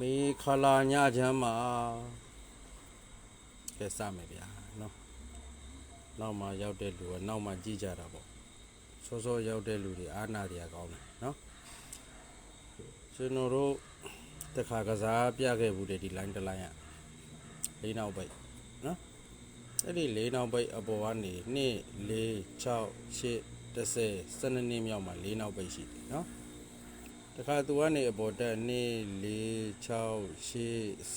မေခလာညချမ်းမှာကဲစမယ်ဗျာနော်နောက်မှရောက်တဲ့လူကနောက်မှကြည့်ကြတာပေါ့စောစောရောက်တဲ့လူတွေအားနာကြကောင်းတယ်နော်ကျွန်တော်တို့တခါကစားပြခဲ့ဘူးတဲ့ဒီ line တစ် line อ่ะလေးနောက်ပိတ်နော်အဲ့ဒီလေးနောက်ပိတ်အပေါ်ကနေ2 4 6 8 10 12နှစ်မြောက်မှာလေးနောက်ပိတ်ရှိတယ်နော် တခါသူကနေအပေါ်တက်2 4 6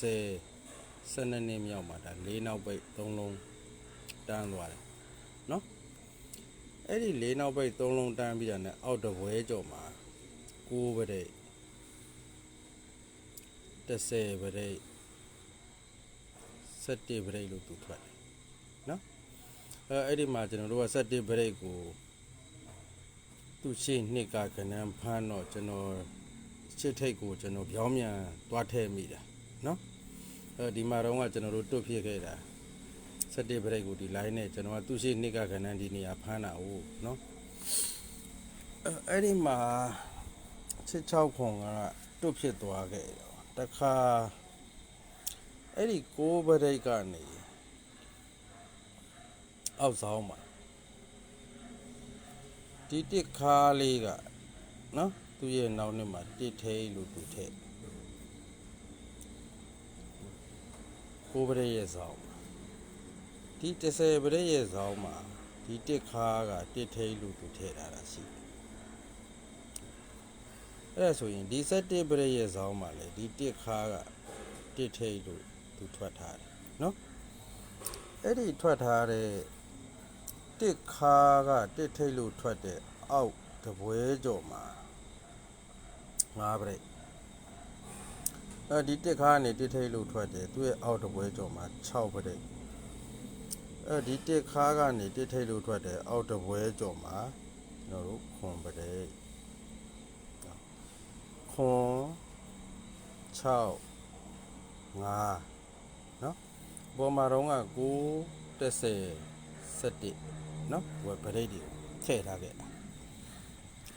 8 10 12နှစ်မြောက်မှာဒါ၄နောက်ပိတ်၃လုံးတန်းသွားတယ်နော်အဲ့ဒီ၄နောက်ပိတ်၃လုံးတန်းပြီးတာနဲ့အောက်တပွဲကြော်မှာ9ပရိတ်10ပရိတ်17ပရိတ်လို့သူထွက်တယ်နော်အဲအဲ့ဒီမှာကျွန်တော်တို့က17ပရိတ်ကို သူရှိနှစ်ကကနန်းဖမ်းတော့ကျွန်တော်ချစ်ထိတ်ကိုကျွန်တော်ပြောင်းမြန်သွားထည့်မိတာနော်အဲဒီမှာတော့ကကျွန်တော်တို့တွတ်ဖြစ်ခဲ့တာစက်တစ်ဘရိတ်ကိုဒီ line နဲ့ကျွန်တော်ကသူရှိနှစ်ကကနန်းဒီနေရာဖမ်းတာ哦နော်အဲအဲ့ဒီမှာချစ်6ခွန်ကတွတ်ဖြစ်သွားခဲ့တော့တခါအဲ့ဒီ6ဘရိတ်ကနေအောက်ဆောင်မှာ ဒီတစ်ခါလေးကနော်သူ့ရဲ့နောက်နှစ်မှာတစ်ထိန်လို့သူထည့်ကိုပရိရဲ့ဆောင်မှာဒီ30ပရိရဲ့ဆောင်မှာဒီတစ်ခါကတစ်ထိန်လို့သူထည့်ထားတာရှိတယ်အဲ့ဒါဆိုရင်ဒီ7ပရိရဲ့ဆောင်မှာလေဒီတစ်ခါကတစ်ထိန်လို့သူထွက်ထားတယ်နော်အဲ့ဒီထွက်ထားတဲ့ တစ်ခါကတစ်ထိတ်လို့ထွက်တဲ့အောက်တပွဲကြော်မှာငါးပရိတ်အဲဒီတစ်ခါကနေတစ်ထိတ်လို့ထွက်တယ်သူ့ရဲ့အောက်တပွဲကြော်မှာ6ပရိတ်အဲဒီတစ်ခါကနေတစ်ထိတ်လို့ထွက်တယ်အောက်တပွဲကြော်မှာကျွန်တော်တို့ခွန်ပရိတ်ခွန်6 5နော်ပေါ်မှာတော့က9 10 17 နော်ဝယ်ပရိတ်တွေကိုထည့်ထားခဲ့တာ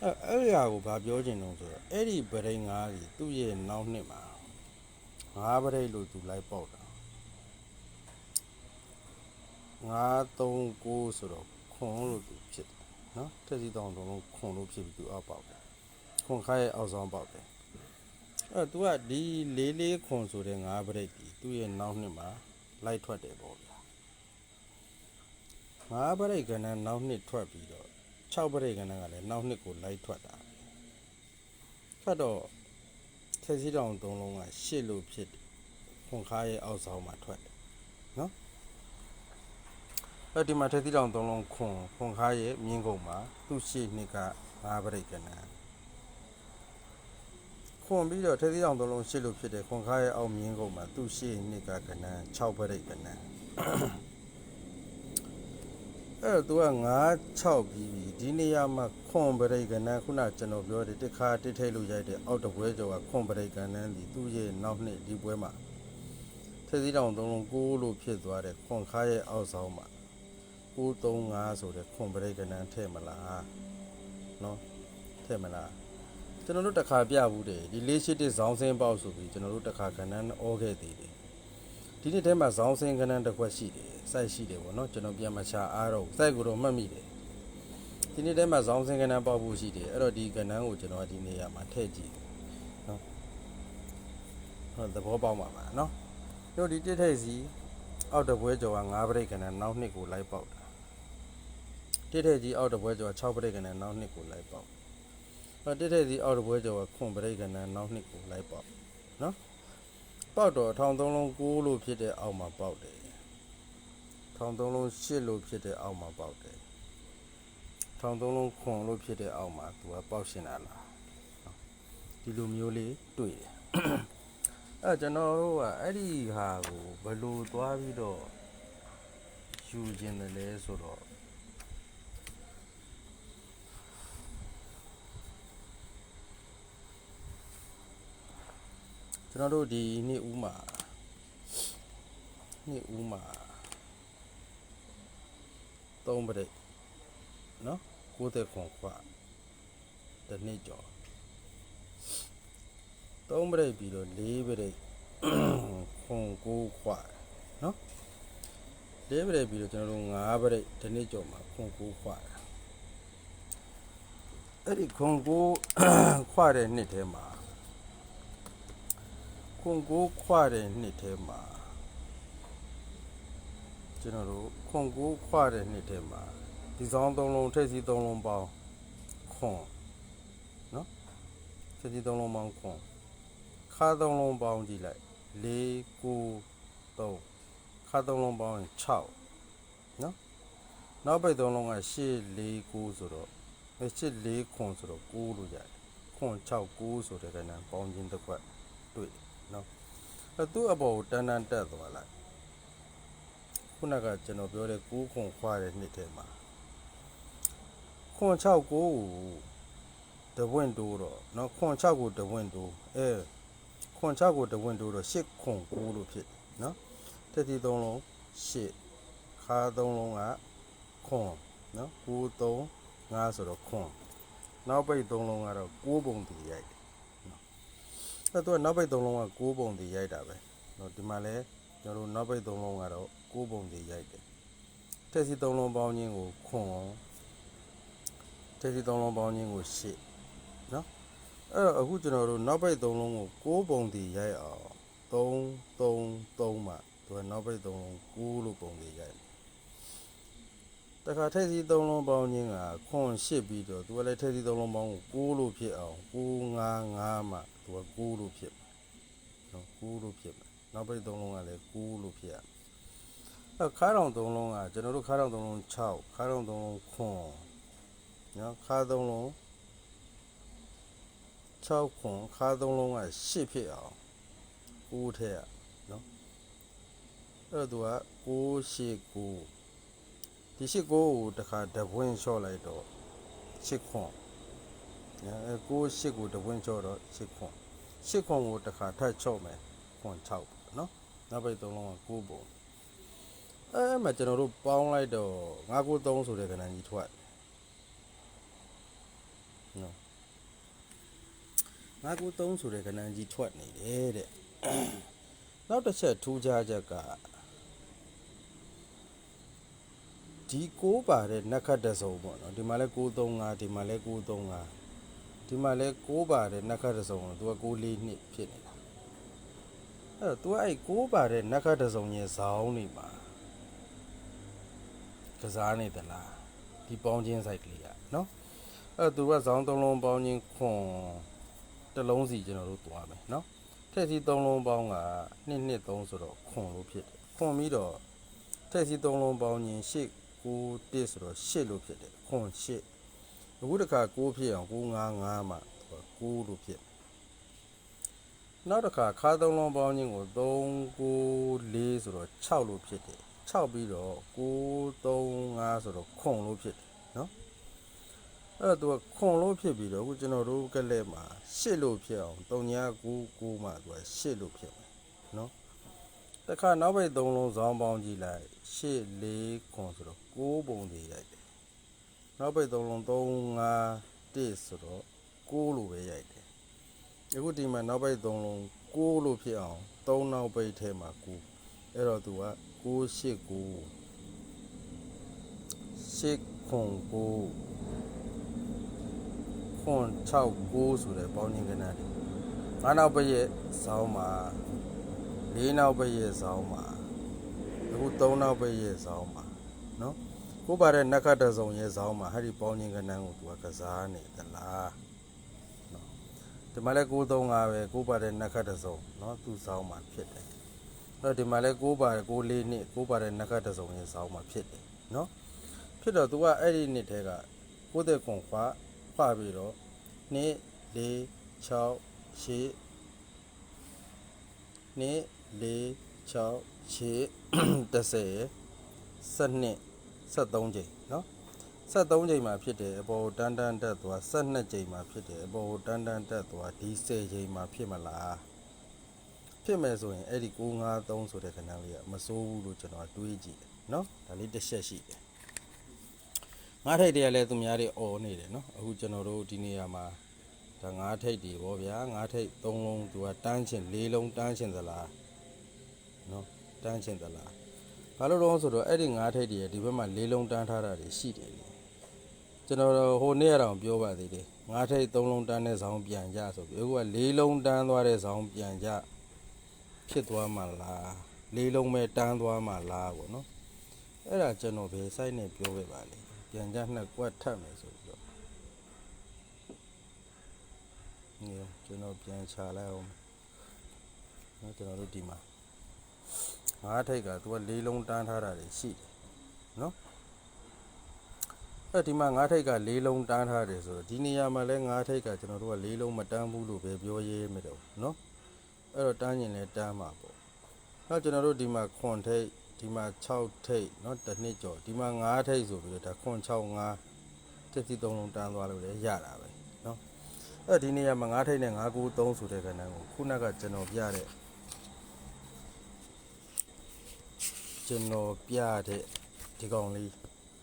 အဲအဲ့ဒီဟာကိုဗာပြောချင်တော့ဆိုတော့အဲ့ဒီပရိတ်ငါးကြီးသူ့ရဲ့နောက်နှစ်မှာငါးပရိတ်လို့သူလိုက်ပေါက်တာငါး3 9ဆိုတော့ခွန်လို့သူဖြစ်တယ်နော်ထက်စီတောင်းတုံးလုံးခွန်လို့ဖြစ်ပြီးသူအောက်ပေါက်တယ်ခွန်ခါရဲ့အောက်ဆောင်ပေါက်တယ်အဲ့ तू ကဒီလေးလေးခွန်ဆိုတဲ့ငါးပရိတ်ကြီးသူ့ရဲ့နောက်နှစ်မှာလိုက်ထွက်တယ်ပေါ့ဗျာ ငါးပရိတ်ကဏ္ဍနောက်နှစ်ထွက်ပြီးတော့6ပရိတ်ကဏ္ဍကလည်းနောက်နှစ်ကိုလိုက်ထွက်တာထွက်တော့ထက်စီတောင်သုံးလုံးကရှစ်လို့ဖြစ်တယ်ခွန်ခါရဲ့အောက်ဆောင်မှာထွက်တယ်နော်အဲ့ဒီမှာထက်စီတောင်သုံးလုံးခွန်ခွန်ခါရဲ့မြင်းကုန်မှာသူ့ရှစ်နှစ်ကငါးပရိတ်ကဏ္ဍခွန်ပြီးတော့ထက်စီတောင်သုံးလုံးရှစ်လို့ဖြစ်တယ်ခွန်ခါရဲ့အောက်မြင်းကုန်မှာသူ့ရှစ်နှစ်ကကဏ္ဍ6ပရိတ်ကဏ္ဍ အဲ့တော့ तू က9 6ပြီးပြီဒီနေရာမှာခွန်ပရိတ်ကနန်းခုနကျွန်တော်ပြောတယ်တစ်ခါတစ်ထိတ်လို့ရိုက်တဲ့အောက်တပွဲကျော်ကခွန်ပရိတ်ကနန်းဒီသူ့ရဲ့နောက်နှစ်ဒီပွဲမှာထက်စီတောင်သုံးလုံး6လို့ဖြစ်သွားတဲ့ခွန်ခါရဲ့အောက်ဆောင်မှာ935ဆိုတဲ့ခွန်ပရိတ်ကနန်းထဲ့မလားနော်ထဲ့မလားကျွန်တော်တို့တစ်ခါပြဘူးတယ်ဒီလေးရှိတဲ့ဇောင်းစင်းပေါက်ဆိုပြီးကျွန်တော်တို့တစ်ခါကနန်းဩခဲ့သေးတယ် ဒီနေ့ထဲမှာဇောင်းစင်းကနန်းတစ်ခွက်ရှိတယ်စိုက်ရှိတယ်ပေါ့နော်ကျွန်တော်ပြန်မချအားတော့စိုက်ကိုတော့မှတ်မိတယ်ဒီနေ့ထဲမှာဇောင်းစင်းကနန်းပေါက်ဖို့ရှိတယ်အဲ့တော့ဒီကနန်းကိုကျွန်တော်ဒီနေရာမှာထည့်ကြည့်နော်ဟုတ်သဘောပေါက်ပါပါနော်တို့ဒီတစ်ထိပ်စီအောက်တပွဲကျော်က9ပရိတ်ကနန်းနောက်နှစ်ကိုလိုက်ပေါက်တာတစ်ထိပ်ကြီးအောက်တပွဲကျော်က6ပရိတ်ကနန်းနောက်နှစ်ကိုလိုက်ပေါက်ဟောတစ်ထိပ်စီအောက်တပွဲကျော်ကခွန်ပရိတ်ကနန်းနောက်နှစ်ကိုလိုက်ပေါက်နော် ပေါက်တော့ထောင်သုံးလုံး9လို့ဖြစ်တဲ့အောက်မှာပေါက်တယ်ထောင်သုံးလုံး10လို့ဖြစ်တဲ့အောက်မှာပေါက်တယ်ထောင်သုံးလုံး9လို့ဖြစ်တဲ့အောက်မှာသူကပေါက်ရှင်လာလားနော်ဒီလိုမျိုးလေးတွေ့တယ်အဲကျွန်တော်တို့ကအဲ့ဒီဟာကိုဘယ်လိုသွားပြီးတော့ယူခြင်းတယ်လဲဆိုတော့ ကျွန်တော်တို့ဒီနေ့ဦးမှာနေ့ဦးမှာသုံးပရိတ်နော်60ခွန်ခွတစ်နှစ်ကျော်3ပရိတ်ပြီးတော့4ပရိတ်ခွန်9ခွာနော်4ပရိတ်ပြီးတော့ကျွန်တော်တို့5ပရိတ်ဒီနေ့ကြော်မှာခွန်9ခွာတာအဲ့ဒီခွန်9ခွာတဲ့နှစ်ထဲမှာ ခွန်9ခွာတဲ့နှစ်ထဲမှာကျွန်တော်တို့ခွန်9ခွာတဲ့နှစ်ထဲမှာဒီဆောင်သုံးလုံးထိပ်စီသုံးလုံးပေါင်းခွန်နော်ထိပ်စီသုံးလုံးပေါင်းခွန်ခါသုံးလုံးပေါင်းကြည့်လိုက်4 9 3ခါသုံးလုံးပေါင်းရင်6နော်နောက်ပိတ်သုံးလုံးက8 4 9ဆိုတော့8 4ခွန်ဆိုတော့9လို့ရတယ်ခွန်6 9ဆိုတဲ့ကဏ္ဍပေါင်းခြင်းတစ်ခွက်တွေ့နော် အဲသူ့အပေါ်ကိုတန်းတန်းတက်သွားလိုက်ခုနကကျွန်တော်ပြောတဲ့9ခွန်ခွာတဲ့နှစ်ထဲမှာခွန်6 9ကိုတပွင့်တိုးတော့နော်ခွန်6ကိုတပွင့်တိုးအဲခွန်6ကိုတပွင့်တိုးတော့8ခွန်9လို့ဖြစ်တယ်နော်တက်တီ3လုံး8ခါ3လုံးကခွန်နော်9 3 5ဆိုတော့ခွန်နောက်ပိတ်3လုံးကတော့6ပုံတည်ရိုက်တယ်နော် အဲတော့နောက်ပိတ်3လုံးက6ပုံတည်ရိုက်တာပဲနော်ဒီမှာလဲကျွန်တော်တို့နောက်ပိတ်3လုံးကတော့6ပုံတည်ရိုက်တယ်တက်စီ3လုံးပေါင်းခြင်းကိုခွန်တက်စီ3လုံးပေါင်းခြင်းကို8နော်အဲ့တော့အခုကျွန်တော်တို့နောက်ပိတ်3လုံးကို6ပုံတည်ရိုက်အောင်3 3 3မှာသူကနောက်ပိတ်3လုံး6လို့ပုံတည်ရိုက်တယ်တခါထက်စီသုံးလုံးပေါင်းခြင်းကခွန်ရှစ်ပြီးတော့သူကလည်းထက်စီသုံးလုံးပေါင်းကို6လို့ဖြစ်အောင်9 5 5မှ သူက9လို့ဖြစ်မယ်နော်9လို့ဖြစ်မယ်နောက်ပိတ်သုံးလုံးကလည်း9လို့ဖြစ်ရမယ်အဲခါတောင်သုံးလုံးကကျွန်တော်တို့ခါတောင်သုံးလုံး6ခါတောင်သုံးလုံးခွန်နော်ခါသုံးလုံး6ခွန်ခါသုံးလုံးက8ဖြစ်အောင်9ထည့်ရနော်အဲ့တော့သူက9 8 9ဒီရှစ်ကိုကိုတခါတပွင့်လျှော့လိုက်တော့ရှစ်ခွန်အဲ ကိုရှစ်ကိုတပွင့်လျှော့တော့ရှစ်ခွန်ရှစ်ခွန်ကိုတခါထပ်ချော့မယ်ခွန်6ပေါ့နော်နောက်ပိတ်သုံးလုံးက9ပုံအဲမှကျွန်တော်တို့ပေါင်းလိုက်တော့993ဆိုတဲ့ကဏ္ဍကြီးထွက်နော်993ဆိုတဲ့ကဏ္ဍကြီးထွက်နေတယ်တဲ့နောက်တစ်ချက်ထူးခြားချက်ကဒီ6ပါတဲ့နက်ခတ်တစ်စုံပေါ့နော်ဒီမှာလဲ935ဒီမှာလဲ935 ဒီမှာလဲ6ပါတဲ့နက်ခတ်တစ်စုံတော့သူက94နှစ်ဖြစ်နေတာအဲ့တော့ तू အဲ့6ပါတဲ့နက်ခတ်တစ်စုံရဲ့ဇောင်းနေမှာကစားနေသလားဒီပေါင်းချင်းစိုက်ကလေးကနော်အဲ့တော့ तू ကဇောင်းသုံးလုံးပေါင်းချင်းခွန်တစ်လုံးစီကျွန်တော်တို့သွားမယ်နော်ထက်စီသုံးလုံးပေါင်းက2 2 3ဆိုတော့ခွန်လို့ဖြစ်တယ်ခွန်ပြီးတော့ထက်စီသုံးလုံးပေါင်းချင်း8 9 1ဆိုတော့8လို့ဖြစ်တယ်ခွန်8 အခုတခါ9ဖြစ်အောင်9 5 5မှ9လို့ဖြစ်နောက်တစ်ခါခါသုံးလုံးပေါင်းချင်းကို3 9 4ဆိုတော့6လို့ဖြစ်တယ်6ပြီးတော့9 3 5ဆိုတော့ခွန်လို့ဖြစ်တယ်နော်အဲ့တော့သူကခွန်လို့ဖြစ်ပြီးတော့အခုကျွန်တော်တို့ကလည်းမှာ8လို့ဖြစ်အောင်3 9 9 9မှသူက8လို့ဖြစ်မယ်နော်တခါနောက်ပိတ်သုံးလုံးဇောင်းပေါင်းကြည့်လိုက်8 4ခွန်ဆိုတော့6ပုံတွေရိုက်တယ် နောက်ပိတ်သုံးလုံး3 5 1ဆိုတော့6လို့ပဲရိုက်တယ်အခုဒီမှာနောက်ပိတ်သုံးလုံး6လို့ဖြစ်အောင်3နောက်ပိတ်ထဲမှာ9အဲ့တော့သူက6 8 9 8ခွန်9ခွန်6 9ဆိုတဲ့ပေါင်းခြင်းကဏ္ဍတွေငါးနောက်ပိတ်ရဲ့ဇောင်းမှာလေးနောက်ပိတ်ရဲ့ဇောင်းမှာအခုသုံးနောက်ပိတ်ရဲ့ဇောင်းမှာနော် ကိုပါတဲ့နက္ခတ္တစုံရဲ့ဇောင်းမှာအဲ့ဒီပေါင်းခြင်းကဏ္ဍကိုသူကကစားနေသလားနော်ဒီမှာလဲ935ပဲကိုပါတဲ့နက္ခတ္တစုံနော်သူ့ဇောင်းမှာဖြစ်တယ်အဲ့တော့ဒီမှာလဲ9ပါတဲ့6လေးနှစ်ကိုပါတဲ့နက္ခတ္တစုံရဲ့ဇောင်းမှာဖြစ်တယ်နော်ဖြစ်တော့သူကအဲ့ဒီနှစ်ထဲကကိုတဲ့ကွန်ခွာခွာပြီးတော့2 4 6 8နှစ်၄6 8 10 12 73ချိန်เนาะ73ချိန်မှာဖြစ်တယ်အပေါ်ကိုတန်းတန်းတက်သွား12ချိန်မှာဖြစ်တယ်အပေါ်ကိုတန်းတန်းတက်သွားဒီ10ချိန်မှာဖြစ်မလားဖြစ်မယ်ဆိုရင်အဲ့ဒီ953ဆိုတဲ့ခဏလေးကမစိုးဘူးလို့ကျွန်တော်တွေးကြည့်တယ်เนาะဒါလေးတစ်ချက်ရှိတယ်ငါးထိတ်တည်းကလည်းသူများတွေអော်နေတယ်เนาะအခုကျွန်တော်တို့ဒီနေရာမှာဒ ဒါငါးထိပ်တွေပေါ့ဗျာငါးထိပ်၃လုံးသူကတန်းချင်၄လုံးတန်းချင်သလားနော်တန်းချင်သလား ဘာလို့တော့ဆိုတော့အဲ့ဒီငါးထိပ်တွေဒီဘက်မှာ၄လုံးတန်းထားတာတွေရှိတယ်လေကျွန်တော်တို့ဟိုနေ့ရအောင်ပြောပါသေးတယ်ငါးထိပ်၃လုံးတန်းတဲ့ဇောင်းပြန်ကြဆိုပြီးအခုက၄လုံးတန်းသွားတဲ့ဇောင်းပြန်ကြဖြစ်သွားမှာလား၄လုံးပဲတန်းသွားမှာလားပေါ့နော်အဲ့ဒါကျွန်တော်ဘယ် site နဲ့ပြောခဲ့ပါလဲပြန်ကြနှစ်ကွက်ထပ်မယ်ဆိုပြီးတော့နေကျွန်တော်ပြန်ချလိုက်အောင်နော်ကျွန်တော်တို့ဒီမှာ ငါးထိတ်ကသူကလေးလုံးတန်းထားတာတွေရှိတယ်နော်အဲ့ဒီမှာငါးထိတ်ကလေးလုံးတန်းထားတယ်ဆိုတော့ဒီနေရာမှာလဲငါးထိတ်ကကျွန်တော်တို့ကလေးလုံးမတန်းဘူးလို့ပဲပြောရေးမတော့နော်အဲ့တော့တန်းရင်လဲတန်းမှာပေါ့နောက်ကျွန်တော်တို့ဒီမှာခွန်ထိတ်ဒီမှာ6ထိတ်နော်တစ်နှစ်ကျော်ဒီမှာ9ထိတ်ဆိုပြီးတော့ဒါခွန်6 5တစ်စီ3လုံးတန်းသွားလို့လည်းရတာပဲနော်အဲ့ဒီနေရာမှာ9ထိပ်နဲ့993ဆိုတဲ့ကဏ္ဍကိုခုနကကျွန်တော်ပြတဲ့ ကျွန်တော်ပြတဲ့ဒီကောင်လေး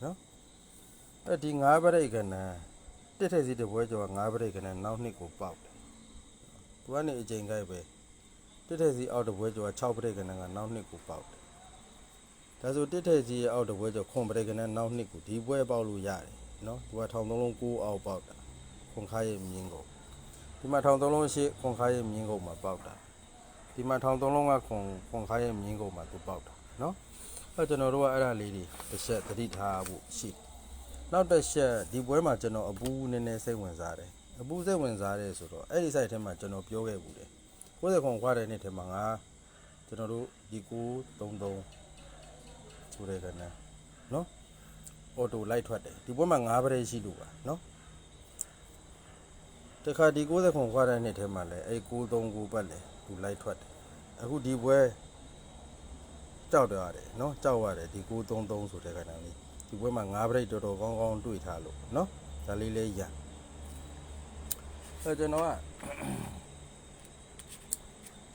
နော်အဲ့ဒီ9ပရိတ်ကဏ္ဍတစ်ထည့်စီတစ်ပွဲကျော်9ပရိတ်ကဏ္ဍနောက်နှစ်ကိုပေါက်တယ်သူကနေအချိန်ခိုက်ပဲတစ်ထည့်စီအောက်တစ်ပွဲကျော်6ပရိတ်ကဏ္ဍကနောက်နှစ်ကိုပေါက်တယ်ဒါဆိုတစ်ထည့်စီရဲ့အောက်တစ်ပွဲကျော်ခွန်ပရိတ်ကဏ္ဍနောက်နှစ်ကိုဒီပွဲပေါက်လို့ရတယ်နော်သူကထောင်သုံးလုံး9အောက်ပေါက်တာခွန်ခါရဲ့မြင်းကုန်ဒီမှာထောင်သုံးလုံးရှိခွန်ခါရဲ့မြင်းကုန်မှာပေါက်တာဒီမှာထောင်သုံးလုံးကခွန်ခွန်ခါရဲ့မြင်းကုန်မှာသူပေါက်တာနော် အဲကျွန်တော်တို့ကအဲ့ဒါလေးတွေတစ်ချက်သတိထားဖို့ရှိတယ်နောက်တစ်ချက်ဒီပွဲမှာကျွန်တော်အပူနည်းနည်းစိတ်ဝင်စားတယ်အပူစိတ်ဝင်စားတယ်ဆိုတော့အဲ့ဒီ site ထဲမှာကျွန်တော်ပြောခဲ့ဘူးတယ်90ခွန်ခွာတဲ့နေ့ထဲမှာငါကျွန်တော်တို့ဒီ933ဆိုတဲ့ကနန်းနော်အော်တိုလိုက်ထွက်တယ်ဒီပွဲမှာ9ပရိတ်ရှိလို့ပါနော်တခါဒီ60ခွန်ခွာတဲ့နှစ်ထဲမှာလဲအဲ့939ပတ်လဲသူလိုက်ထွက်တယ်အခုဒီပွဲ ကြောက်တော့ရတယ်နော်ကြောက်ရတယ်ဒီ933ဆိုတဲ့ကဏ္ဍလေးဒီပွဲမှာ9ပရိတ်တော်တော်ကောင်းကောင်းတွေ့ထားလို့နော်ဒါလေးလေးရအဲကျွန်တော်က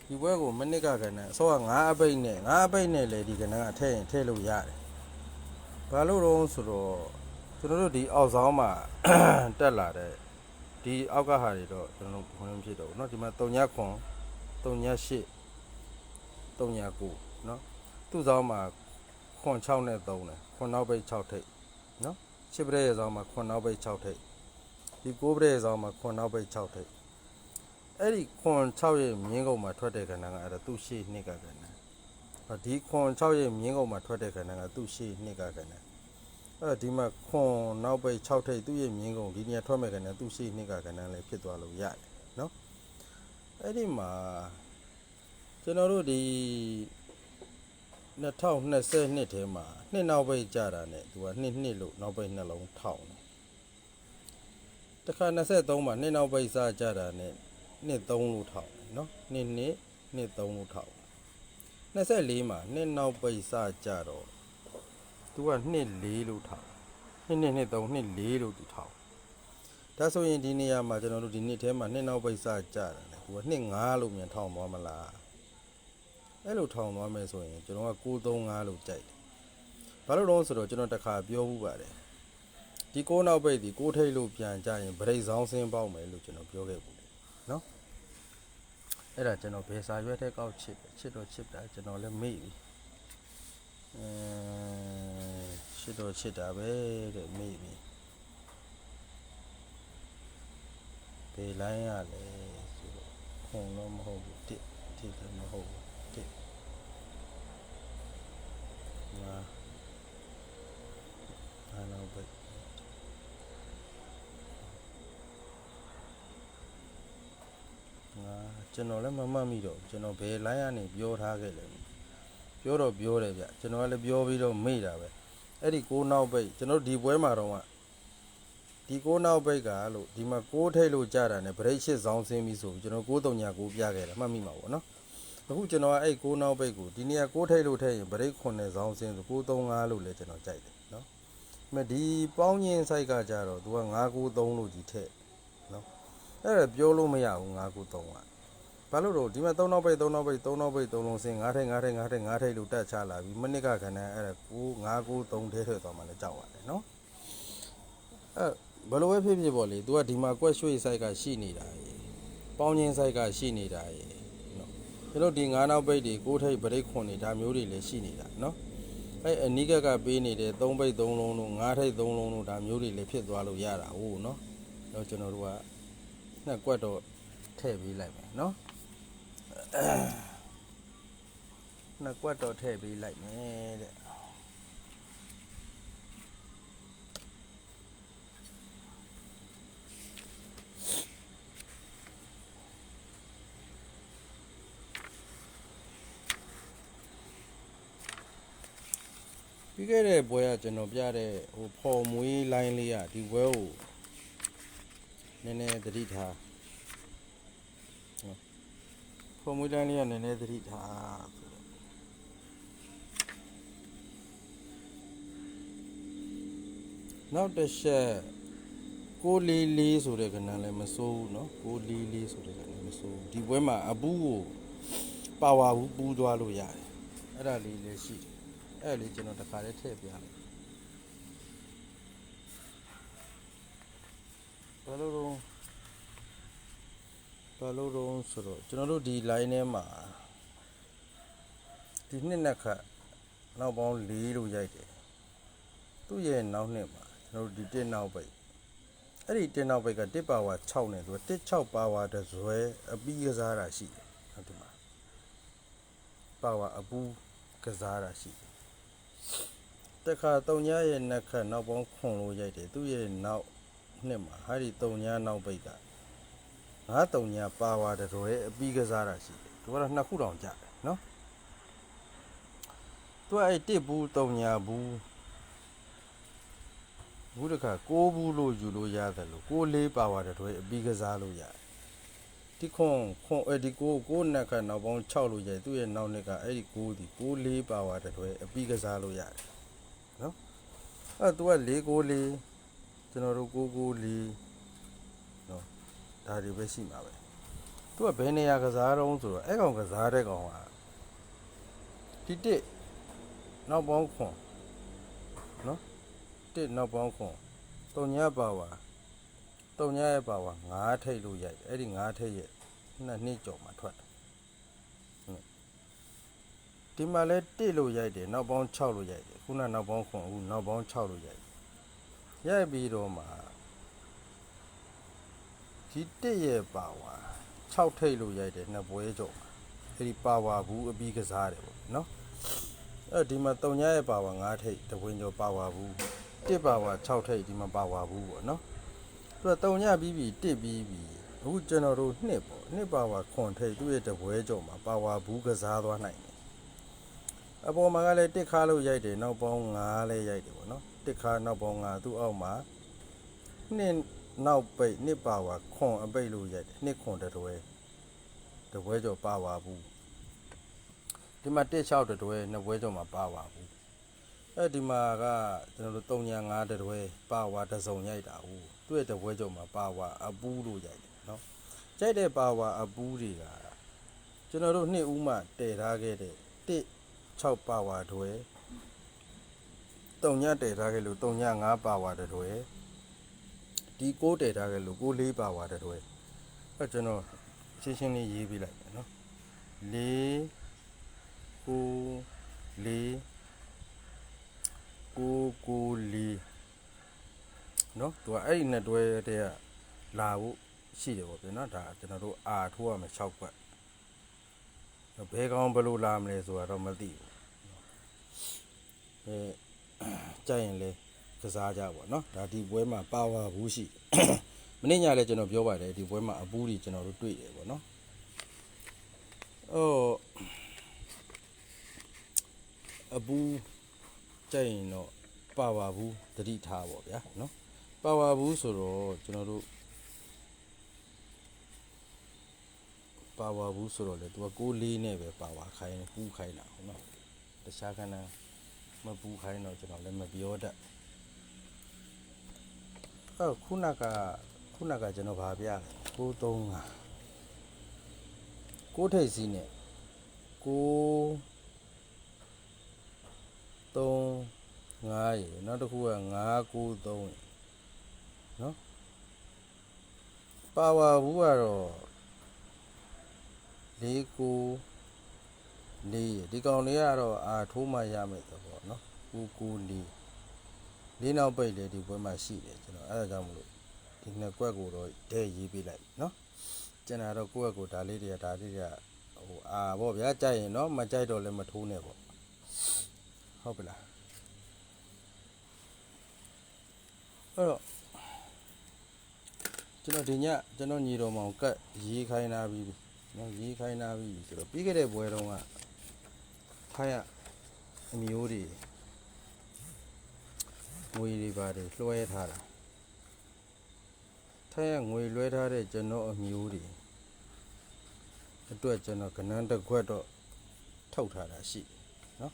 ဒီပွဲကိုမနစ်ကကဏ္ဍအစောက9အပိတ်နဲ့9အပိတ်နဲ့လေဒီကဏ္ဍကထည့်ရင်ထည့်လို့ရတယ်ဘာလို့တော့ဆိုတော့ကျွန်တော်တို့ဒီအောက်ဆောင်မှာ တက်လာတဲ့ ဒီအောက်ကဟာတွေတော့ကျွန်တော်တို့ဝင်မဖြစ်တော့ဘူးเนาะဒီမှာ3ညခွန်3ည8 3ည9เนาะ သူ့ဆောင်မှာခွန်6နဲ့3တယ်ခွန်နောက်ပိတ်6ထိပ်နော်ရှစ်ပရက်ရဲ့ဆောင်မှာခွန်နောက်ပိတ်6ထိပ်ဒီ9ပရက်ရဲ့ဆောင်မှာခွန်နောက်ပိတ်6ထိပ်အဲ့ဒီခွန်6ရဲ့မြင်းကုန်မှာထွက်တဲ့ခဏကအဲ့ဒါသူ့ရှေ့နှစ်ကခဏဒီခွန်6ရဲ့မြင်းကုန်မှာထွက်တဲ့ခဏကသူ့ရှေ့နှစ်ကခဏအဲ့ဒါဒီမှာခွန်နောက်ပိတ်6ထိပ်သူ့ရဲ့မြင်းကုန်ဒီနေရာထွက်မဲ့ခဏသူ့ရှေ့နှစ်ကခဏလည်းဖြစ်သွားလို့ရတယ်နော်အဲ့ဒီမှာကျွန်တော်တို့ဒီ 2020ထဲမှာနှစ်နောက်ပိတ်ကြတာ ਨੇ သူကနှစ်နှစ်လို့နောက်ပိတ်နှလုံးထောင်တယ်တခါ23မှာနှစ်နောက်ပိတ်စားကြတာ ਨੇ နှစ်3လို့ထောင်တယ်နော်နှစ်နှစ်နှစ်3လို့ထောင်24မှာနှစ်နောက်ပိတ်စားကြတော့သူကနှစ်4လို့ထားနှစ်နှစ်နှစ်3နှစ်4လို့သူထားဒါဆိုရင်ဒီနေရာမှာကျွန်တော်တို့ဒီနှစ်ထဲမှာနှစ်နောက်ပိတ်စကြတာလေသူကနှစ်5လို့မြန်ထောင်သွားမလား အဲ့လိုထောင်သွားမယ်ဆိုရင်ကျွန်တော်က635လို့ကြိုက်တယ်ဘာလို့လဲဆိုတော့ကျွန်တော်တစ်ခါပြောမှုပါတယ်ဒီ6နောက်ပိတ်ဒီ6ထိပ်လို့ပြန်ကြရင်ဗရိတ်ဆောင်စင်းပေါက်မယ်လို့ကျွန်တော်ပြောခဲ့ဘူးလေနော်အဲ့ဒါကျွန်တော်ဘယ်စာရွက်ထဲကောက်ချစ်ချစ်တော့ချစ်တာကျွန်တော်လည်းမေ့ပြီအဲရှစ်တော့ရှစ်တာပဲတဲ့မိပြီဘယ်လိုင်းရလဲဆိုတော့ခုံတော့မဟုတ်ဘူးတစ်တစ်လည်းမဟုတ်ဘူးတစ် ငါအားလုံးပဲငါကျွန်တော်လည်းမမှတ်မိတော့ဘူးကျွန်တော်ဘယ်လိုင်းရနေပြောထားခဲ့လဲပြောတော့ပြောတယ်ဗျကျွန်တော်ကလည်းပြောပြီးတော့မေ့တာပဲအဲ့ဒီကိုးနောက်ပိတ်ကျွန်တော်တို့ဒီပွဲမှာတော့ကဒီကိုးနောက်ပိတ်ကလို့ဒီမှာကိုးထိတ်လို့ကြတာ ਨੇ ဗရိတ်ရှစ်ဇောင်းဆင်းပြီးဆိုပြီးကျွန်တော်ကိုးတုံညာကိုးပြခဲ့တယ်မှတ်မိမှာပေါ့နော် အခုကျွန်တော်ကအဲ့ကိုးနောက်ပိတ်ကိုဒီနေရာကိုးထိတ်လို့ထည့်ရင်ဗရိတ်ခွန်နဲ့ဇောင်းဆင်းဆို935လို့လည်းကျွန်တော်ကြိုက်တယ်နော်ဒါပေမဲ့ဒီပေါင်းချင်း site ကကြတော့ तू က993လို့ကြီးထည့်နော်အဲ့ဒါပြောလို့မရဘူး993ကဘာလို့တော့ဒီမှာ3နောက်ပိတ်3နောက်ပိတ်3နောက်ပိတ်3လုံးစင်း9ထိပ်9ထိပ်9ထိပ်9ထိပ်လို့တက်ချလာပြီမိနစ်ကခဏအဲ့ဒါ9 9 9 3ထဲထွက်သွားမှလည်းကြောက်ရတယ်နော်အဲဘယ်လိုပဲဖြစ်ဖြစ်ပေါ့လေ तू ကဒီမှာကွက်ရွှေ့ site ကရှိနေတာရေပေါင်းချင်း site ကရှိနေတာရေနော် ကျွန်တော်ဒီငါးနောက်ပိတ်တွေကိုးထိပ်ပရိတ်ခွန်တွေဒါမျိုးတွေလည်းရှိနေတာနော်အဲ့အနိကကပေးနေတဲ့၃ပိတ်၃လုံးတို့ငါးထိပ်၃လုံးတို့ဒါမျိုးတွေလည်းဖြစ်သွားလို့ရတာဟုတ်နော်တော့ကျွန်တော်တို့ကနှစ်ကွက်တော့ထည့်ပေးလိုက်မယ်နော်နှစ်ကွက်တော့ထည့်ပေးလိုက်မယ်တဲ့ ပြီးခဲ့တဲ့ပွဲကကျွန်တော်ပြတဲ့ဟိုဖော်မွေးလိုင်းလေးကဒီပွဲကိုနည်းနည်းသတိထားနော်ဖော်မွေးလိုင်းလေးကနည်းနည်းသတိထားဆိုတော့နောက်တစ်ချက်ကိုလေးလေးဆိုတဲ့ကဏ္ဍလည်းမစိုးဘူးเนาะကိုလေးလေးဆိုတဲ့ကဏ္ဍမစိုးဘူးဒီပွဲမှာအပူးကိုပါဝါဘူးပူးသွားလို့ရတယ်အဲ့ဒါလေးလည်းရှိတယ် အဲ့ဒါလေးကျွန်တော်တခါလေးထည့်ပြလိုက်ဘယ်လိုတော့ဘယ်လိုတော့ဆိုတော့ကျွန်တော်တို့ဒီ line ထဲမှာဒီနှစ်နှစ်ခတ်နောက်ပေါင်း၄လို့ရိုက်တယ်သူ့ရဲ့နောက်နှစ်မှာကျွန်တော်တို့ဒီတစ်နောက်ပိတ်အဲ့ဒီတစ်နောက်ပိတ်ကတစ်ပါဝါ6နဲ့သူကတစ်6ပါဝါတဇွဲအပီးကစားတာရှိတယ်ဟုတ်တယ်မှာပါဝါအပူးကစားတာရှိတယ် တခါတုံညာရဲ့နက်ခတ်နောက်ပေါင်းခွန်လို့ရိုက်တယ်သူ့ရဲ့နောက်နှစ်မှာဟာဒီတုံညာနောက်ပိတ်ကငါတုံညာပါဝါတတော်ရဲ့အပီးကစားတာရှိတယ်သူကတော့နှစ်ခုတောင်ကြတယ်နော်သူကအဲ့တစ်ဘူးတုံညာဘူးဘူးတခါကိုးဘူးလို့ယူလို့ရတယ်လို့ကိုးလေးပါဝါတတော်ရဲ့အပီးကစားလို့ရတယ် ဒီခွန်ခွန်အဲ့ဒီကိုးကိုးနက်ခတ်နောက်ပေါင်း6လို့ရိုက်သူ့ရဲ့နောက်နှစ်ကအဲ့ဒီကိုးဒီကိုးလေးပါဝါတတော်ရဲ့အပီးကစားလို့ရတယ်အဲ့သူက4 6 4ကျွန်တော်တို့9 9 4နော်ဒါတွေပဲရှိမှာပဲသူကဘယ်နေရာကစားတော့ဆိုတော့အဲ့ကောင်ကစားတဲ့ကောင်ကဒီတစ်နောက်ပေါင်းခွန်နော်တစ်နောက်ပေါင်းခွန်တုံညပါဝါတုံညရဲ့ပါဝါ9ထိပ်လို့ရိုက်တယ်အဲ့ဒီ9ထိပ်ရဲ့ နှစ်နှစ်ကြော်မှာထွက်တယ်ဟုတ်ဒီမှာလဲတစ်လို့ရိုက်တယ်နောက်ပေါင်း6လို့ရိုက်တယ်ခုနနောက်ပေါင်းခွန်အခုနောက်ပေါင်း6လို့ရိုက်တယ်ရိုက်ပြီးတော့မှဒီတစ်ရဲ့ပါဝါ6ထိပ်လို့ရိုက်တယ်နှစ်ပွဲကြော်မှာအဲ့ဒီပါဝါဘူးအပြီးကစားတယ်ပေါ့နော်အဲ့ဒီမှာတုံညရဲ့ပါဝါ9ထိပ်တဝင်းကျော်ပါဝါဘူးတစ်ပါဝါ6ထိပ်ဒီမှာပါဝါဘူးပေါ့နော်သူကတုံညပြီးပြီတစ်ပြီးပြီအခုကျွန်တော်တို့နှစ်ပေါ့ နှစ်ပါဝါခွန်ထိပ်သူ့ရဲ့တပွဲကြော်မှာပါဝါဘူးကစားသွားနိုင်တယ်အပေါ်မှာကလည်းတစ်ခါလို့ရိုက်တယ်နောက်ပေါင်း9လဲရိုက်တယ်ပေါ့နော်တစ်ခါနောက်ပေါင်း9သူ့အောက်မှာနှစ်နောက်ပိတ်နှစ်ပါဝါခွန်အပိတ်လို့ရိုက်တယ်နှစ်ခွန်တတွဲတပွဲကျော်ပါဝါဘူးဒီမှာတစ်6တတွဲနှစ်ပွဲကျော်မှာပါဝါဘူးအဲဒီမှာကကျွန်တော်တို့3ညာ5တတွဲပါဝါတစ်စုံရိုက်တာဟုတ်သူ့ရဲ့တပွဲကျော်မှာပါဝါအပူးလို့ရိုက်တယ်နော် ကြိုက်တဲ့ပါဝါအပူးတွေကကျွန်တော်တို့နှစ်ဦးမှတည်ထားခဲ့တဲ့တစ်6ပါဝါတွဲတုံညတည်ထားခဲ့လို့တုံည9ပါဝါတွဲဒီ6တည်ထားခဲ့လို့6 4ပါဝါတွဲအဲ့ကျွန်တော်ရှင်းရှင်းလေးရေးပြလိုက်မယ်နော်4 9 4 9 9 4နော်သူကအဲ့ဒီနှစ်တွဲတည်းကလာဖို့ ရှိတယ်ပေါ့ဗျာနော်ဒါကျွန်တော်တို့အာထိုးရမယ်6ကွက်ဘယ်ကောင်ဘယ်လိုလာမလဲဆိုတာတော့မသိဘူးအဲကြိုက်ရင်လေကစားကြပေါ့နော်ဒါဒီပွဲမှာပါဝါဘူးရှိမနေ့ညလည်းကျွန်တော်ပြောပါတယ်ဒီပွဲမှာအပူးကြီးကျွန်တော်တို့တွေ့တယ်ပေါ့နော်အော်အပူးကြိုက်ရင်တော့ပါဝါဘူးတတိထားပေါ့ဗျာနော်ပါဝါဘူးဆိုတော့ကျွန်တော်တို့ ပါဝါဘူးဆိုတော့လေသူက6လေးနဲ့ပဲပါဝါခိုင်းပူးခိုင်းတာဟုတ်နော်တခြားကဏ္ဍမပူခိုင်းတော့ကျွန်တော်လည်းမပြောတတ်အဲ့ခုနကခုနကကျွန်တော်ဗာပြလဲ635 6ထိပ်စီးနဲ့6 3 5ရေနောက်တစ်ခုက9 9 3ရေနော်ပါဝါဘူးကတော့ လေးကိုလေးဒီကောင်လေးကတော့အာထိုးမှရမယ်သဘောเนาะကိုကိုလေးလေးနောက်ပိတ်လေဒီဘွဲမှာရှိတယ်ကျွန်တော်အဲ့ဒါကြောင့်မလို့ဒီနှစ်ကွက်ကိုတော့ဒဲရေးပေးလိုက်เนาะကျွန်တော်တော့ကိုယ့်အကိုဒါလေးတွေကဒါလေးတွေကဟိုအာဗောဗျာကြိုက်ရင်เนาะမကြိုက်တော့လည်းမထိုးနဲ့ပေါ့ဟုတ်ပြီလားအဲ့တော့ ကျွန်တော်ဒီညကျွန်တော်ညီတော်မောင်ကတ်ရေးခိုင်းလာပြီးပြီ နော်ရေးခိုင်းလာပြီးပြီဆိုတော့ပြီးခဲ့တဲ့ဘွဲတုန်းကခိုင်းရအမျိုးတွေငွေတွေပါတယ်လွှဲထားတာထိုင်းရငွေလွှဲထားတဲ့ကျွန်တော်အမျိုးတွေအတွက်ကျွန်တော်ကဏ္ဍတစ်ခွက်တော့ထုတ်ထားတာရှိတယ်နော်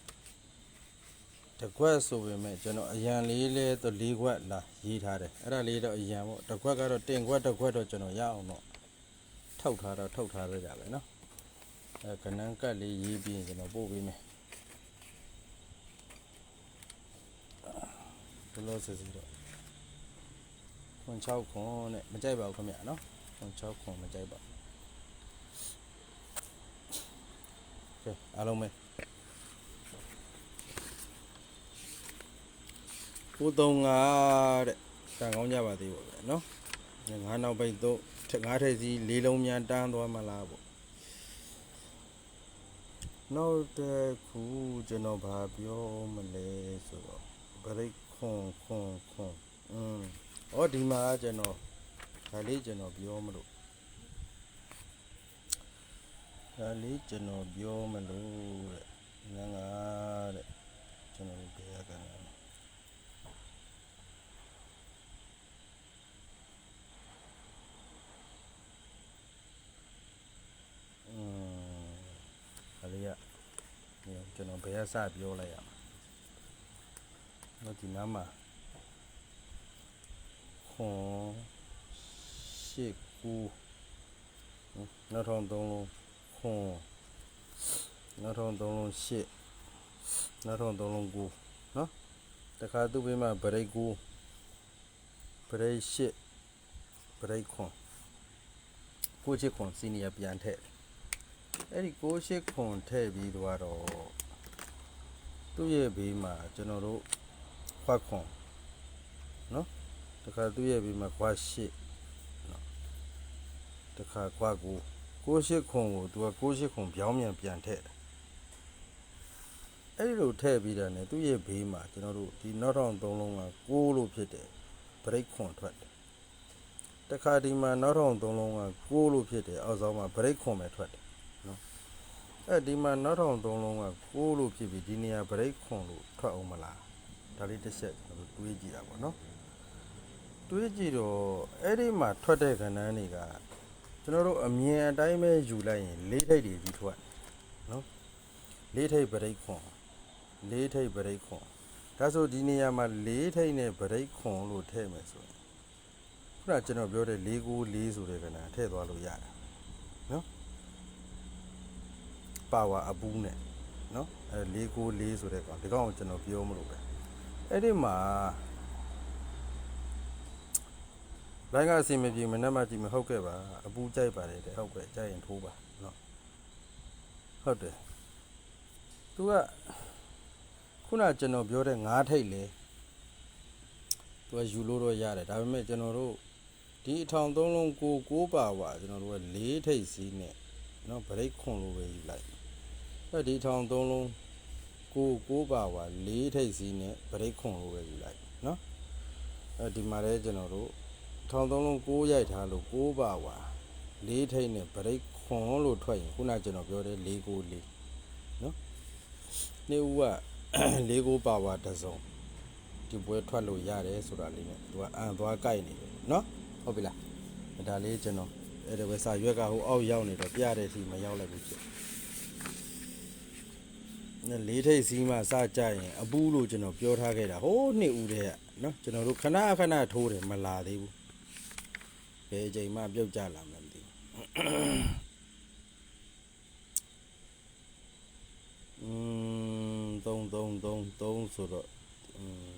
တစ်ခွက်ဆိုပေမဲ့ကျွန်တော်အရန်လေးလဲတော့၄ခွက်လာရေးထားတယ်အဲ့ဒါလေးတော့အရန်ပေါ့တစ်ခွက်ကတော့တင်ခွက်တစ်ခွက်တော့ကျွန်တော်ရအောင်တော့ ထုတ်ထားတော့ထုတ်ထားရကြပဲနော်အဲကဏ္ဍကတ်လေးရေးပြီးရင်ကျွန်တော်ပို့ပေးမယ်ဘယ်လိုစစ်စစ်တော့ခွန်6ခွန်နဲ့မကြိုက်ပါဘူးခင်ဗျာနော်ခွန်6ခွန်မကြိုက်ပါဘူးကဲအားလုံးပဲ ကိုသုံးငါတဲ့တန်ကောင်းကြပါသေးပါပဲเนาะငါးနောက်ပိတ်တော့ထက် ငါးထက်စီလေးလုံးများတန်းသွားမလားပေါ့နောက်တစ်ခုကျွန်တော်ဘာပြောမလဲဆိုတော့ဗရိတ်ခွန်ခွန်ခွန်อืมဩဒီမှာကျွန်တော်ဒါလေးကျွန်တော်ပြောမလို့ဒါလေးကျွန်တော်ပြောမလို့တဲ့ငါငါတဲ့ကျွန်တော် ကျွန်တော်ဘယ်ကစပြောလိုက်ရမှာတော့ဒီနားမှာခွန်ရှစ်ကူနောက်ထောင်သုံးလုံးခွန်နောက်ထောင်သုံးလုံးရှစ်နောက်ထောင်သုံးလုံးကူနော်တခါသူ့ဘေးမှာဗရိတ်ကူဗရိတ်ရှစ်ဗရိတ်ခွန်ကိုချစ်ခွန်စီနီယာပြန်ထည့်အဲ့ဒီ6ရှိခွန်ထည့်ပြီးသွားတော့ သူ့ရဲ့ဘေးမှာကျွန်တော်တို့ခွက်ခွန်နော်တခါသူ့ရဲ့ဘေးမှာခွက်ရှိနော်တခါခွက်ကို6ရှိခွန်ကိုသူက6ရှိခွန်ပြောင်းပြန်ပြန်ထည့်တယ်အဲ့ဒီလိုထည့်ပြီးတာ ਨੇ သူ့ရဲ့ဘေးမှာကျွန်တော်တို့ဒီနောက်ထောင်သုံးလုံးက6လို့ဖြစ်တယ် break ခွန်ထွက်တယ်တခါဒီမှာနောက်ထောင်သုံးလုံးက6လို့ဖြစ်တယ်အောက်ဆောင်မှာ break ခွန်ပဲထွက်တယ် အဲဒီမှာနောက်ထောင်သုံးလုံးကကိုးလို့ဖြစ်ပြီးဒီနေရာဗရိတ်ခွန်လို့ထွက်အောင်မလားဒါလေးတစ်ချက်ကျွန်တော်တို့တွေးကြည့်တာပေါ့နော်တွေးကြည့်တော့အဲ့ဒီမှာထွက်တဲ့ခဏန်းတွေကကျွန်တော်တို့အမြင်အတိုင်းပဲယူလိုက်ရင်လေးထိပ်တွေကြီးထွက်နော်လေးထိပ်ဗရိတ်ခွန်လေးထိပ်ဗရိတ်ခွန်ဒါဆိုဒီနေရာမှာလေးထိပ်နဲ့ဗရိတ်ခွန်လို့ထည့်မယ်ဆိုရင်ခုနကကျွန်တော်ပြောတဲ့၄ကို၄ဆိုတဲ့ခဏထည့်သွားလို့ရတယ်နော် ပါဝါအပူးနဲ့နော်အဲ494ဆိုတဲ့ကောင်ဒီကောင်ကိုကျွန်တော်ပြောမလို့ပဲအဲ့ဒီမှာလိုင်းကအစီမပြေမနဲ့မှကြည့်မဟုတ်ခဲ့ပါအပူးကြိုက်ပါတယ်တဲ့ဟုတ်ကဲ့ကြိုက်ရင်ထိုးပါနော်ဟုတ်တယ်သူကခုနကျွန်တော်ပြောတဲ့ငါးထိတ်လေသူကယူလို့တော့ရတယ်ဒါပေမဲ့ကျွန်တော်တို့ဒီအထောင်သုံးလုံးကိုကိုးပါပါကျွန်တော်တို့က၄ထိတ်စီးနဲ့နော်ဗရိတ်ခွန်လိုပဲယူလိုက် အဲဒီထောင်သုံးလုံးကိုကိုပါဝါ၄ထိပ်စီးနဲ့ဗရိတ်ခွန်လိုပဲယူလိုက်နော်အဲဒီမှာလည်းကျွန်တော်တို့ထောင်သုံးလုံးကိုရိုက်ထားလို့ကိုပါဝါ၄ထိပ်နဲ့ဗရိတ်ခွန်လို့ထွက်ရင်ခုနကျွန်တော်ပြောတဲ့၄ကို၄နော်နေဦးက၄ကိုပါဝါတစ်စုံဒီပွဲထွက်လို့ရတယ်ဆိုတာလေးနဲ့သူကအန်သွားကြိုက်နေတယ်နော်ဟုတ်ပြီလားဒါလေးကျွန်တော်အဲ့ဒါပဲစာရွက်ကဟိုအောက်ရောက်နေတော့ပြတဲ့အထိမရောက်လိုက်ဘူးဖြစ်နဲ့ လေးထိပ်စီးမှစကြရင်အပူးလို့ကျွန်တော်ပြောထားခဲ့တာဟိုးနှစ်ဦးတည်းကနော်ကျွန်တော်တို့ခဏခဏထိုးတယ်မလာသေးဘူးဘယ်အချိန်မှပြုတ်ကြလာမှမသိဘူးอืม3 3 3 3ဆိုတော့อืม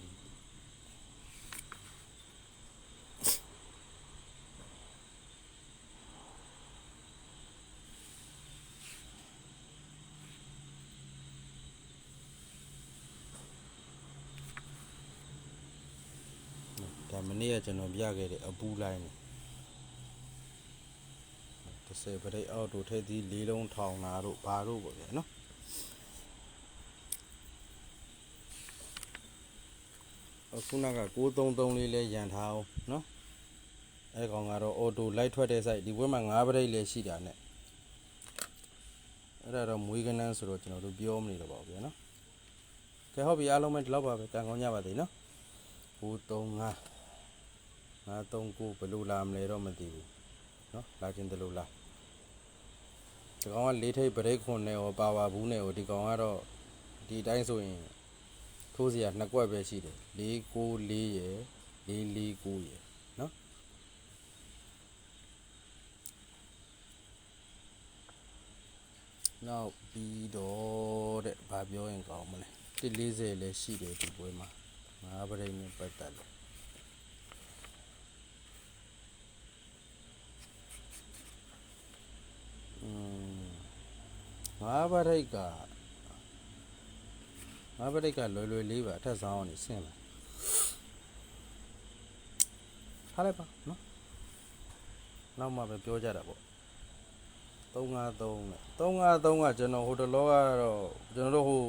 နေ့ကကျွန်တော်ပြခဲ့တဲ့အပူလိုင်းနဲ့30ပရိတ်အောက်တို့ထည့်သီးလေးလုံးထောင်တာတို့ဘာတို့ပေါ့ဗျာနော်အခုနက933လေးလဲရန်ထားအောင်နော်အဲကောင်ကတော့အော်တိုလိုက်ထွက်တဲ့ site ဒီဘက်မှာ9ပရိတ်လေးရှိတာနဲ့အဲ့ဒါတော့မွေးကနန်းဆိုတော့ကျွန်တော်တို့ပြောမနေတော့ပါဘူးဗျာနော်ကဲဟုတ်ပြီအားလုံးပဲဒီလောက်ပါပဲကံကောင်းကြပါသေးနော်935 939ဘယ်လိုလာမလဲတော့မသိဘူးเนาะလာခြင်းတလို့လားဒီကောင်ကလေးထိပ်ဘရိတ်ခွန်နဲ့ရောပါဝါဘူးနဲ့ရောဒီကောင်ကတော့ဒီအတိုင်းဆိုရင်ထိုးစရာနှစ်ကွက်ပဲရှိတယ်494ရယ်449ရယ်เนาะနောက်ပြီးတော့တဲ့ဘာပြောရင်ကောင်းမလဲ140လည်းရှိတယ်ဒီပွဲမှာငါးပရိတ်နဲ့ပတ်သက်လို့ ငါးပရိတ်ကငါးပရိတ်ကလွယ်လွယ်လေးပါအထက်ဆောင်အောင်နေဆင်းလာထားလိုက်ပါနော်နောက်မှပဲပြောကြတာပေါ့353နဲ့353ကကျွန်တော်ဟိုတလောကတော့ကျွန်တော်တို့ဟို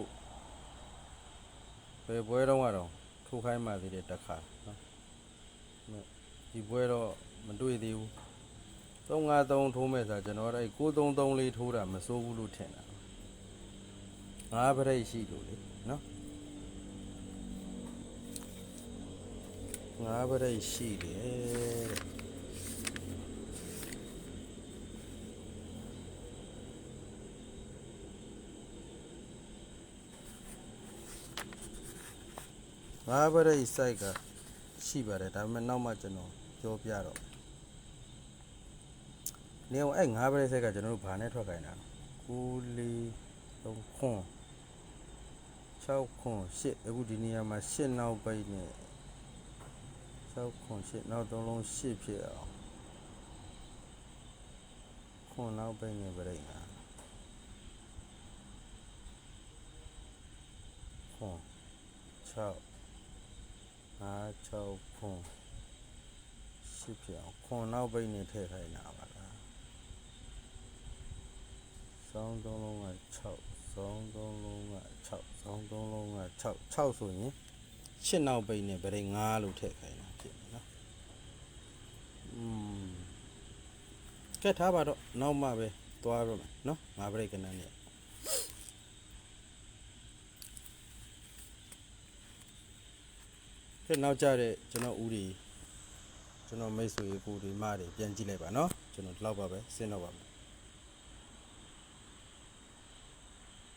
ဘယ်ပွဲတော့ကတော့ထိုးခိုင်းမှသေးတယ်တစ်ခါနော်ဒီပွဲတော့မတွေ့သေးဘူး 353ထိုးမဲ့ဆိုကျွန်တော်အဲ့933လေးထိုးတာမစိုးဘူးလို့ထင်တာငါးပရိတ်ရှိလို့လေနော်ငါးပရိတ်ရှိတယ်တဲ့ငါးပရိတ် site ကရှိပါတယ်ဒါပေမဲ့နောက်မှကျွန်တော်ပြောပြတော့ နေအောင်အဲ့ငါးပရိတ်ဆက်ကကျွန်တော်တို့ဘာနဲ့ထွက်ခိုင်းတာ9 4 3ခွန်း6ခွန်း8အခုဒီနေရာမှာ8နောက်ပိတ်နဲ့6ခွန်း8နောက်3လုံး8ဖြစ်အောင်ခွန်းနောက်ပိတ်နဲ့ပရိတ်ငါခွန်း6 5 6ခွန်း8ဖြစ်အောင်ခွန်းနောက်ပိတ်နဲ့ထည့်ခိုင်းတာပါလား စောင်းသုံးလုံးက6စောင်းသုံးလုံးက6စောင်းသုံးလုံးက6 6ဆိုရင်ရှစ်နောက်ပိတ်နဲ့ဗရိတ်9လို့ထည့်ခိုင်းတာဖြစ်နေနော်อืมကဲထားပါတော့နောက်မှပဲသွားတော့မယ်နော်ငါဗရိတ်ကနန်းနဲ့ကဲနောက်ကြတဲ့ကျွန်တော်ဦးတွေကျွန်တော်မိတ်ဆွေကိုတွေမတွေပြန်ကြည့်လိုက်ပါနော်ကျွန်တော်ဒီလောက်ပါပဲစဉ်းတော့ပါမယ်